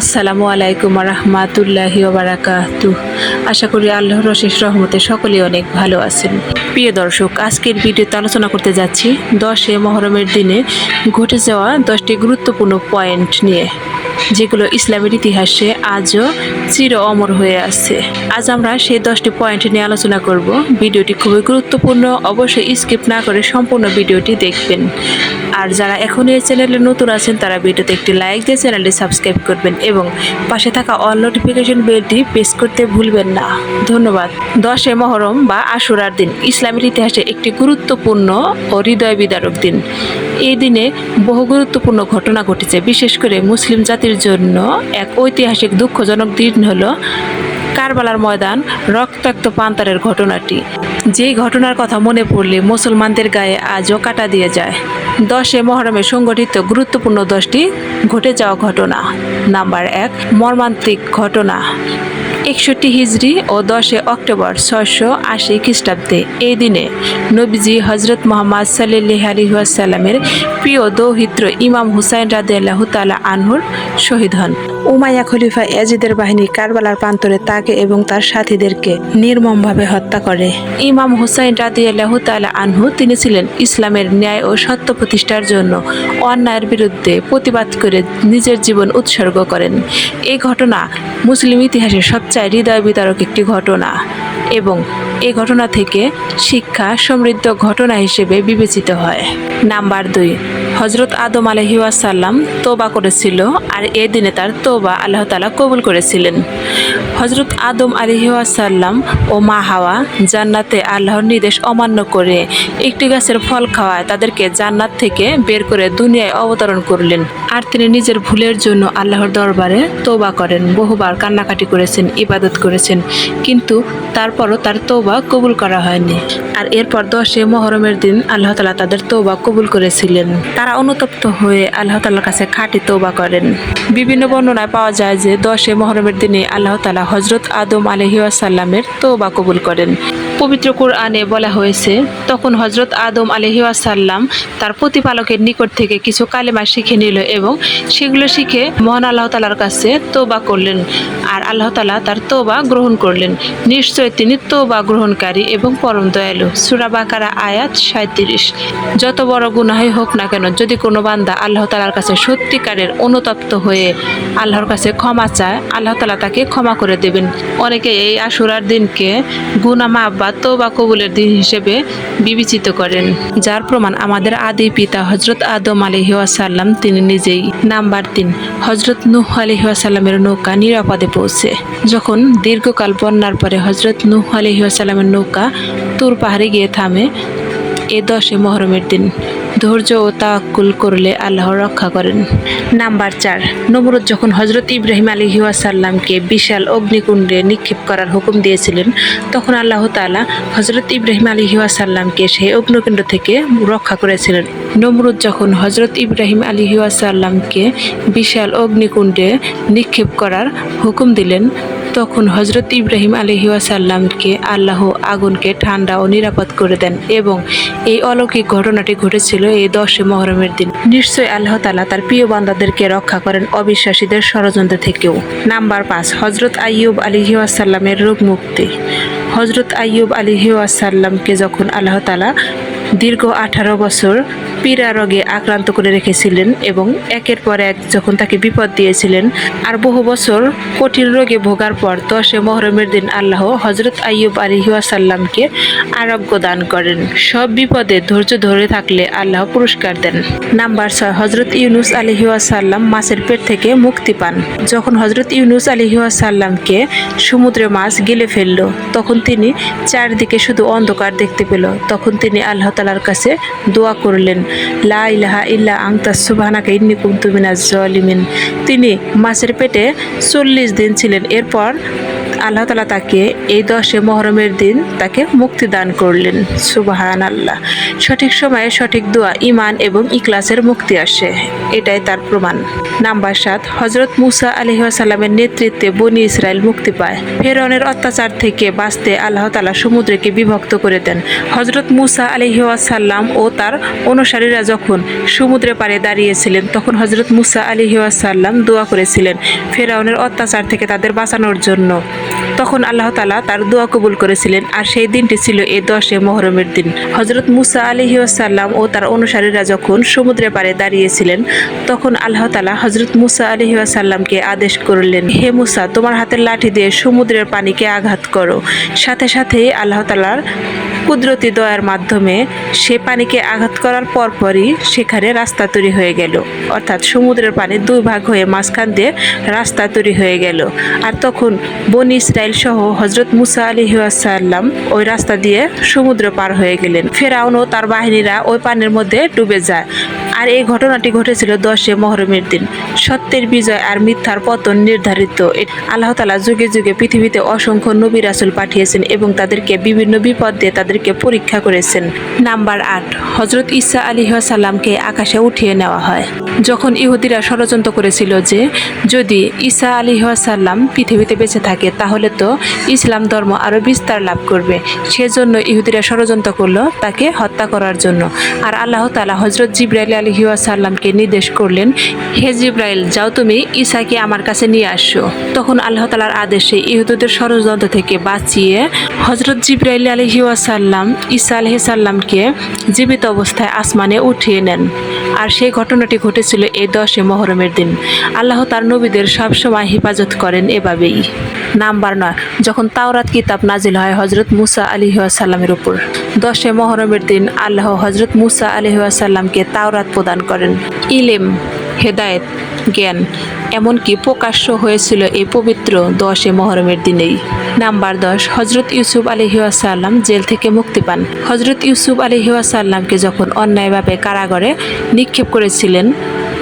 আসসালামু আলাইকুম রহমাতুল্লাহি বারাকাতু। আশা করি আল্লাহর অশেষ রহমতে সকলেই অনেক ভালো আছেন। প্রিয় দর্শক, আজকের ভিডিওতে আলোচনা করতে যাচ্ছি দশে মহরমের দিনে ঘটে যাওয়া দশটি গুরুত্বপূর্ণ পয়েন্ট নিয়ে। যেগুলো ইসলামের ইতিহাসে আজও চির অমর হয়ে আছে। আজ আমরা সেই দশটি পয়েন্ট নিয়ে আলোচনা করব। ভিডিওটি খুবই গুরুত্বপূর্ণ, অবশ্যই স্কিপ না করে সম্পূর্ণ ভিডিওটি দেখবেন। আর যারা এখন এই চ্যানেলে নতুন আছেন, তারা ভিডিওতে একটি লাইক দিয়ে চ্যানেলটি সাবস্ক্রাইব করবেন এবং পাশে থাকা অল নোটিফিকেশন বেলটি প্রেস করতে ভুলবেন না। ধন্যবাদ। দশে মহরম বা আশুরার দিন, ইসলামের ইতিহাসে একটি গুরুত্বপূর্ণ ও হৃদয় বিদারক দিন। এই দিনে বহু গুরুত্বপূর্ণ ঘটনা ঘটেছে, বিশেষ করে মুসলিম জাতির জন্য এক ঐতিহাসিক দুঃখজনক দিন হলো কারবালার ময়দান রক্তাক্ত পান্তারের ঘটনাটি। যেই ঘটনার কথা মনে পড়লে মুসলমানদের গায়ে আজও কাটা দিয়ে যায়। দশে মহরমে সংগঠিত গুরুত্বপূর্ণ দশটি ঘটে যাওয়া ঘটনা। নাম্বার এক, মর্মান্তিক ঘটনা। একষট্টি হিজড়ি ও দশে অক্টোবর ছয়শো আশি খ্রিস্টাব্দে। এই দিনে নবীজি হজরত মোহাম্মদ সাল্লাহ আলহিহাসাল্লামের প্রিয় দৌহিত্র ইমাম হুসাইন রাদিয়াল্লাহ তালা আনহুর শহীদ হন। উমাইয়া খলিফা এজিদের বাহিনী কারবালার প্রান্তরে তাকে এবং তার সাথীদেরকে নির্মমভাবে হত্যা করে। ইমাম হুসাইন রাদিয়াল্লাহ তালা আনহু তিনি ছিলেন ইসলামের ন্যায় ও সত্য প্রতিষ্ঠার জন্য অন্যায়ের বিরুদ্ধে প্রতিবাদ করে নিজের জীবন উৎসর্গ করেন। এই ঘটনা মুসলিম ইতিহাসের সবচেয়ে হৃদয় বিতারক একটি ঘটনা এবং এই ঘটনা থেকে শিক্ষা সমৃদ্ধ ঘটনা হিসেবে বিবেচিত হয়। নাম্বার দুই হজরত আদম আলহিউসাল্লাম তোবা করেছিল আর এ দিনে তার তোবা আল্লাহ তালা কবুল করেছিলেন। হজরত আদম আলহিউসাল্লাম ও মা হাওয়া জান্নাতে আল্লাহর নির্দেশ অমান্য করে একটি গাছের ফল খাওয়ায় তাদেরকে জান্নাত থেকে বের করে দুনিয়ায় অবতরণ করলেন। আর তিনি নিজের ভুলের জন্য আল্লাহর দরবারে তোবা করেন। বহুবার কান্নাকাটি করেছেন, ইবাদত করেছেন, কিন্তু তারপরও তার তৌবা কবুল করা হয়নি। আর এরপর দশে মহরমের দিন আল্লাহ তালা তাদের তৌবা কবুল করেছিলেন। তারা অনুতপ্ত হয়ে আল্লাহ তালার কাছে খাঁটি তৌবা করেন। বিভিন্ন বর্ণনায় পাওয়া যায় যে দশে মহরমের দিনে আল্লাহ তালা হজরত আদম আলহিউসাল্লামের তোবা কবুল করেন। পবিত্র কোরআনে বলা হয়েছে, তখন হজরত আদম আলহিউসাল্লাম তার প্রতিপালকের নিকট থেকে কিছু কালেমা শিখে নিল এবং সেগুলো শিখে মহান আল্লাহ তালার কাছে তোবা করলেন। আর আল্লাহ তালা তার তোবা গ্রহণ করলেন। নিশ্চয় তিনি তোবা গ্রহণকারী এবং পরম দয়ালু। সুরা বাকারা, আয়াত সাঁত্রিশ যত বড় গুনাহই হোক না কেন, যদি কোনো বান্দা আল্লাহ তালার কাছে সত্যিকারের অনুতপ্ত হয়ে আল্লাহর কাছে ক্ষমা চায়, আল্লাহ তালা তাকে ক্ষমা করে দেবেন। অনেকে এই আশুরার দিনকে গুনা মাপ বা কবুলের দিন হিসেবে বিবেচিত করেন, যার প্রমাণ আমাদের আদি পিতা হজরত আদম আলিহাসাল্লাম তিনি নিজেই। নাম্বার তিন হজরত নুহ আলিহাসাল্লামের নৌকা নিরাপদে পৌঁছে। যখন দীর্ঘকাল বন্যার পরে হজরত নুহ আলিহাসাল্লামের নৌকা তুর পাহাড়ে গিয়ে থামে, এ দশে মহরমের দিন। ধৈর্য ও তাওয়াক্কুল করলে আল্লাহ রক্ষা করেন। নাম্বার চার, নমরুদ যখন হজরত ইব্রাহিম আলী সাল্লামকে বিশাল অগ্নিকুণ্ডে নিক্ষেপ করার হুকুম দিয়েছিলেন, তখন আল্লাহ তাআলা হজরত ইব্রাহিম আলী সাল্লামকে সেই অগ্নিকুণ্ড থেকে রক্ষা করেছিলেন। নমরুদ যখন হজরত ইব্রাহিম আলী সাল্লামকে বিশাল অগ্নিকুণ্ডে নিক্ষেপ করার হুকুম দিলেন তখন হজরত ইব্রাহিম আলহিউসাল্লামকে আল্লাহ আগুনকে ঠান্ডা ও নিরাপদ করে দেন এবং এই অলৌকিক ঘটনাটি ঘটেছিল এই দশে মহরমের দিন। নিশ্চয়ই আল্লাহ তালা তার প্রিয় বান্দাদেরকে রক্ষা করেন অবিশ্বাসীদের ষড়যন্ত্র থেকেও। নাম্বার পাঁচ হজরত আইয়ুব আলিহাসাল্লামের রোগ মুক্তি হজরত আইয়ুব আলিহাসাল্লামকে যখন আল্লাহ তালা দীর্ঘ আঠারো বছর পীড়া রোগে আক্রান্ত করে রেখেছিলেন এবং একের পর এক যখন তাকে বিপদ দিয়েছিলেন, আর বহু বছর কঠিন রোগে ভোগার পর দশে মহরমের দিন আল্লাহ হজরত আইয়ুব আলিহাসাল্লামকে আরোগ্য দান করেন। সব বিপদে ধৈর্য ধরে থাকলে আল্লাহ পুরস্কার দেন। নাম্বার ছয় হজরত ইউনুস আলিহাসাল্লাম মাছের পেট থেকে মুক্তি পান। যখন হজরত ইউনুস আলিহাসাল্লামকে সমুদ্রে মাছ গিলে ফেলল, তখন তিনি চারদিকে শুধু অন্ধকার দেখতে পেল। তখন তিনি আল্লাহ তালার কাছে দোয়া করলেন, লা ইলাহা ইল্লা আংতা সুবাহানাকে ইন্নি কুমতুমিনা জলিমিন জালিমিন। তিনি মাছের পেটে চল্লিশ দিন ছিলেন। এরপর আল্লাহ তালা তাকে এই দশে মহরমের দিন তাকে মুক্তি দান করলেন। সুবাহান আল্লাহ সঠিক সময়ে সঠিক দোয়া ইমান এবং ইকলাসের মুক্তি আসে। এটাই তার প্রমাণ। নাম্বার সাত হজরত মুসা আলহিহাসাল্লামের নেতৃত্বে বনি ইসরায়েল মুক্তি পায়। ফেরনের অত্যাচার থেকে বাঁচতে আল্লাহ তালা সমুদ্রকে বিভক্ত করে দেন। হজরত মুসা আলহিহাসাল্লাম ও তার অনুসারীরা যখন সমুদ্রে পাড়ে দাঁড়িয়েছিলেন, তখন হজরত মুসা আলহিহাসাল্লাম দোয়া করেছিলেন ফেরাউনের অত্যাচার থেকে তাদের বাঁচানোর জন্য। তখন আল্লাহ তালা তার দোয়া কবুল করেছিলেন, আর সেই দিনটি ছিল এ দশে মহরমের দিন। হজরত মুসা আলহিউসাল্লাম ও তার অনুসারীরা যখন সমুদ্রে পারে দাঁড়িয়েছিলেন, তখন আল্লাহ তালা হজরত মুসা আলহিউসাল্লামকে আদেশ করলেন, হে মুসা, তোমার হাতের লাঠি দিয়ে সমুদ্রের পানিকে আঘাত করো। সাথে সাথেই আল্লাহ তালার কুদরতি দয়ার মাধ্যমে সে পানিকে আঘাত করার পরপরই সেখানে রাস্তা তৈরি হয়ে গেল। অর্থাৎ সমুদ্রের পানি দুই ভাগ হয়ে মাঝখান দিয়ে রাস্তা তৈরি হয়ে গেল। আর তখন বনি ইসরায়েল সহ হজরত মুসা আলী সাল্লাম ওই রাস্তা দিয়ে সমুদ্র পার হয়ে গেলেন। ফেরাউন ও তার বাহিনীরা ওই পানির মধ্যে ডুবে যায়। আর এই ঘটনাটি ঘটেছিল দশে মহরমের দিন। সত্যের বিজয় আর মিথ্যার পতন নির্ধারিত। আল্লাহ তালা যুগে যুগে পৃথিবীতে অসংখ্য নবী রাসুল পাঠিয়েছেন এবং তাদেরকে বিভিন্ন বিপদ দিয়ে তাদেরকে পরীক্ষা করেছেন। নাম্বার আট হজরত ইসা আলী সাল্লামকে আকাশে উঠিয়ে নেওয়া হয়। যখন ইহুদিরা ষড়যন্ত্র করেছিল যে, যদি ঈসা আলী সাল্লাম পৃথিবীতে বেঁচে থাকে, তাহলে তো ইসলাম ধর্ম আরও বিস্তার লাভ করবে। সেজন্য ইহুদিরা ষড়যন্ত্র করল তাকে হত্যা করার জন্য। আর আল্লাহ তালা হজরত জিব্রাইল আলী সাল্লামকে নির্দেশ করলেন, হে জিব্রাইল, যাও তুমি ঈসাকে আমার কাছে নিয়ে আসো। তখন আল্লাহ তালার আদেশে ইহুদুদের ষড়যন্ত্র থেকে বাঁচিয়ে হজরত জিব্রাইল আলী সাল্লাম ঈসা আলহি সাল্লামকে জীবিত অবস্থায় আসমানে উঠিয়ে নেন। আর সেই ঘটনাটি ঘটেছিল এই দশে মহরমের দিন। আল্লাহ তার নবীদের সবসময় হেফাজত করেন এভাবেই। নাম্বার নয়, যখন তাওরাত কিতাব নাজিল হয় হজরত মুসা আলী সাল্লামের উপর। দশে মহরমের দিন আল্লাহ হজরত মুসা আলী তাওরাত প্রদান করেন। ইলেম, হেদায়েত জ্ঞান, এমনকি প্রকাশ্য হয়েছিল এই পবিত্র দশে মহরমের দিনেই। নাম্বার দশ হজরত ইউসুফ আলহিউসাল্লাম সাল্লাম জেল থেকে মুক্তি পান। হজরত ইউসুফ আলহিউসাল্লামকে সাল্লামকে যখন অন্যায়ভাবে কারাগারে নিক্ষেপ করেছিলেন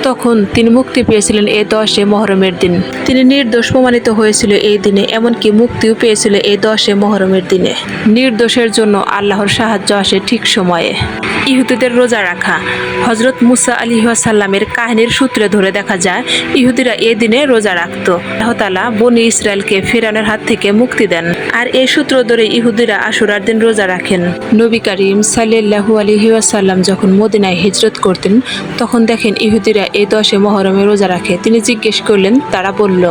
তখন তিনি মুক্তি পেয়েছিলেন এই দশে মহরমের দিন। তিনি নির্দোষ প্রমাণিত হয়েছিল এই দিনে, এমনকি মুক্তিও পেয়েছিল এই দশে মহরমের দিনে। নির্দোষের জন্য আল্লাহর সাহায্য আসে ঠিক সময়ে। ইহুদিদের রোজা রাখা। হজরত মুসা আলী সাল্লামের কাহিনীর সূত্রে ধরে দেখা যায়, ইহুদিরা এই দিনে রোজা রাখত। আল্লাহ তালা বনি ইসরায়েলকে ফেরানোর হাত থেকে মুক্তি দেন। আর এই সূত্র ধরে ইহুদিরা আশুরার দিন রোজা রাখেন। নবী করিম সাল্লাহু আলী সাল্লাম যখন মদিনায় হিজরত করতেন, তখন দেখেন ইহুদিরা এই দশে মহরমে রোজা রাখে। তিনি জিজ্ঞেস করলেন, তারা বলল,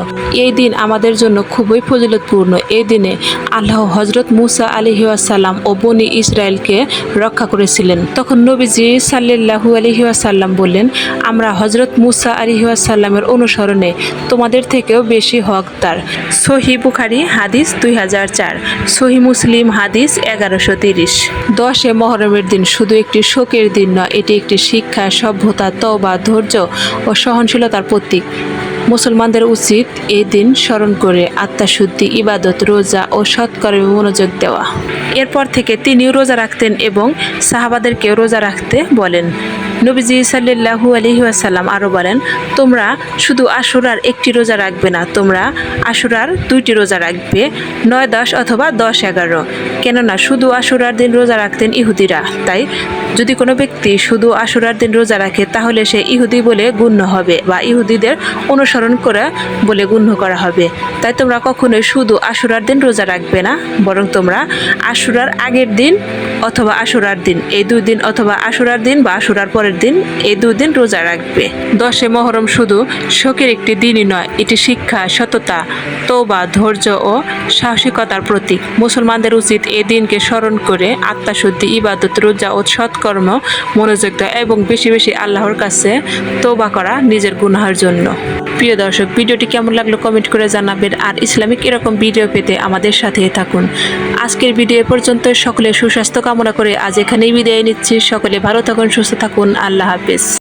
এই দিন আমাদের জন্য খুবই ফজিলতপূর্ণ। এই দিনে আল্লাহ হজরত মুসা আলী সাল্লাম ও বনি ইসরায়েলকে রক্ষা করেছিলেন। তখন নবীজি সাল্লাহু আলী সাল্লাম বললেন, আমরা হজরত মুসা আলী সাল্লামের অনুসরণে তোমাদের থেকেও বেশি হকদার সহি বুখারি হাদিস দুই হাজার চার, সহি মুসলিম হাদিস এগারোশো তিরিশ। দশে মহরমের দিন শুধু একটি শোকের দিন নয়, এটি একটি শিক্ষা, সভ্যতা তবা ধৈর্য ও সহনশীলতার প্রতীক। মুসলমানদের উচিত এই দিন স্মরণ করে আত্মাশুদ্ধি, ইবাদত, রোজা ও সৎকর্মে মনোযোগ দেওয়া। এরপর থেকে তিনিও রোজা রাখতেন এবং সাহাবাদেরকেও রোজা রাখতে বলেন। নবীজি সাল্লাহু আলহি আসাল্লাম আরও বলেন, তোমরা শুধু আশুরার একটি রোজা রাখবে না, তোমরা আশুরার দুইটি রোজা রাখবে, নয়, দশ অথবা দশ, এগারো। কেননা শুধু আশুরার দিন রোজা রাখতেন ইহুদিরা। তাই যদি কোনো ব্যক্তি শুধু আশুরার দিন রোজা রাখে, তাহলে সে ইহুদি বলে গণ্য হবে বা ইহুদিদের অনুসরণ করে বলে গণ্য করা হবে। তাই তোমরা কখনোই শুধু আশুরার দিন রোজা রাখবে না, বরং তোমরা আশুরার আগের দিন অথবা আশুরার দিন, এই দুই দিন অথবা আশুরার দিন বা আশুরার পরের দিন এই দুদিন রোজা রাখবে। দশে মহরম শুধু শোকের একটি দিনই নয়, এটি শিক্ষা, সততা। তৌবা ধৈর্য ও সাহসিকতার প্রতীক। মুসলমানদের উচিত এ দিনকে স্মরণ করে আত্মাশুদ্ধি, ইবাদত, রোজা ও সৎকর্ম মনোযোগ দেওয়া এবং বেশি বেশি আল্লাহর কাছে তৌবা করা নিজের গুনাহের জন্য। প্রিয় দর্শক, ভিডিওটি কেমন লাগল কমেন্ট করে জানাবেন। আর ইসলামিক এরকম ভিডিও পেতে আমাদের সাথে থাকুন। আজকের ভিডিও পর্যন্ত। সকলে সুস্বাস্থ্য কামনা করে আজ এখানেই বিদায় নিচ্ছি। সকলে ভালো থাকুন, সুস্থ থাকুন। আল্লাহ হাফেজ।